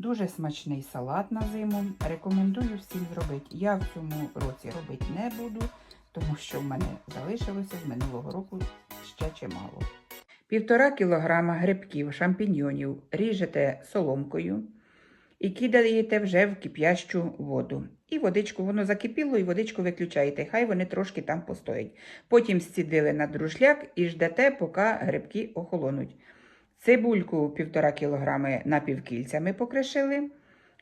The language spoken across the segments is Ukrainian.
Дуже смачний салат на зиму. Рекомендую всім зробити. Я в цьому році робити не буду, тому що в мене залишилося з минулого року ще чимало. Півтора кілограма грибків, шампіньйонів ріжете соломкою і кидаєте вже в кип'ящу воду. І водичку, воно закипіло, і водичку виключаєте. Хай вони трошки там постоять. Потім зцідили на друшляк і ждете, поки грибки охолонуть. Цибульку півтора кілограми напівкільцями покришили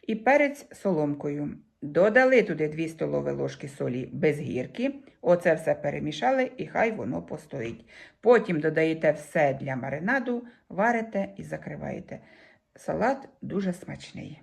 і перець соломкою. Додали туди 2 столові ложки солі без гірки. Оце все перемішали і хай воно постоїть. Потім додаєте все для маринаду, варите і закриваєте. Салат дуже смачний.